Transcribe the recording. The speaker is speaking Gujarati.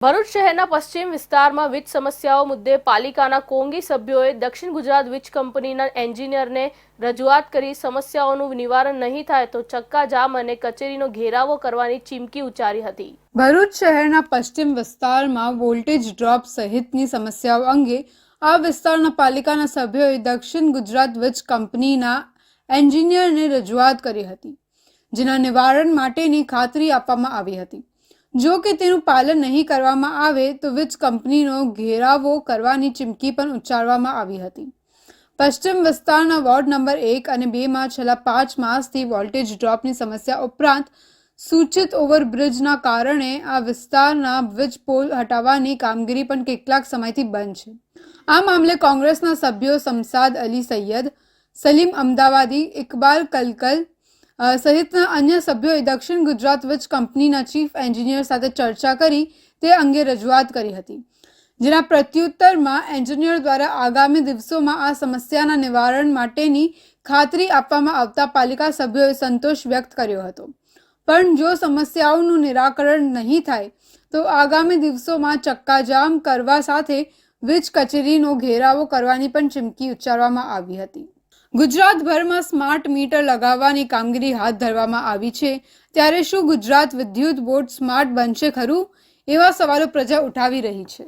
ભરૂચ શહેરના પશ્ચિમ વિસ્તારમાં વીજ સમસ્યાઓ મુદ્દે પાલિકાના કોંગી સભ્યોએ દક્ષિણ ગુજરાત વીજ કંપનીના એન્જિનિયરને રજૂઆત કરી સમસ્યાઓનું નિવારણ નહીં થાય તો ચક્કાજામ અને કચેરીનો ઘેરાવો કરવાની ચીમકી ઉચ્ચારી હતી. ભરૂચ શહેરના પશ્ચિમ વિસ્તારમાં વોલ્ટેજ ડ્રોપ સહિતની સમસ્યાઓ અંગે આ વિસ્તારના પાલિકાના સભ્યોએ દક્ષિણ ગુજરાત વીજ કંપનીના એન્જિનિયરને રજૂઆત કરી હતી, જેના નિવારણ માટેની ખાતરી આપવામાં આવી હતી. જો કે તેનું પાલન નહીં કરવામાં આવે તો વીજ કંપનીનો ઘેરાવો કરવાની ચીમકી પણ ઉચ્ચારવામાં આવી હતી. પશ્ચિમ વિસ્તારના વોર્ડ નંબર એક અને બેમાં છેલ્લા પાંચ માસથી વોલ્ટેજ ડ્રોપની સમસ્યા ઉપરાંત સૂચિત ઓવરબ્રિજના કારણે આ વિસ્તારના વીજ પોલ હટાવવાની કામગીરી પણ કેટલાક સમયથી બંધ છે. આ મામલે કોંગ્રેસના સભ્યો સમસાદ અલી સૈયદ, સલીમ અમદાવાદી, ઇકબાલ કલકલ સહિતના અન્ય સભ્યોએ દક્ષિણ ગુજરાત વીજ કંપનીના ચીફ એન્જિનિયર સાથે ચર્ચા કરી, તે અંગે રજૂઆત કરી હતી. જેના પ્રત્યુત્તરમાં એન્જિનિયર દ્વારા આગામી દિવસોમાં આ સમસ્યાના નિવારણ માટેની ખાતરી આપવામાં આવતા પાલિકા સભ્યોએ સંતોષ વ્યક્ત કર્યો હતો. પણ જો સમસ્યાઓનું નિરાકરણ નહીં થાય, તો આગામી દિવસોમાં ચક્કાજામ કરવા સાથે વીજ કચેરીનો ઘેરાવો કરવાની પણ ચીમકી ઉચ્ચારવામાં આવી હતી. ગુજરાતભરમાં સ્માર્ટ મીટર લગાવવાની કામગીરી હાથ ધરવામાં આવી છે. ત્યારે શું ગુજરાત વિદ્યુત બોર્ડ સ્માર્ટ બનશે ખરું? એવા સવાલો પ્રજા ઉઠાવી રહી છે.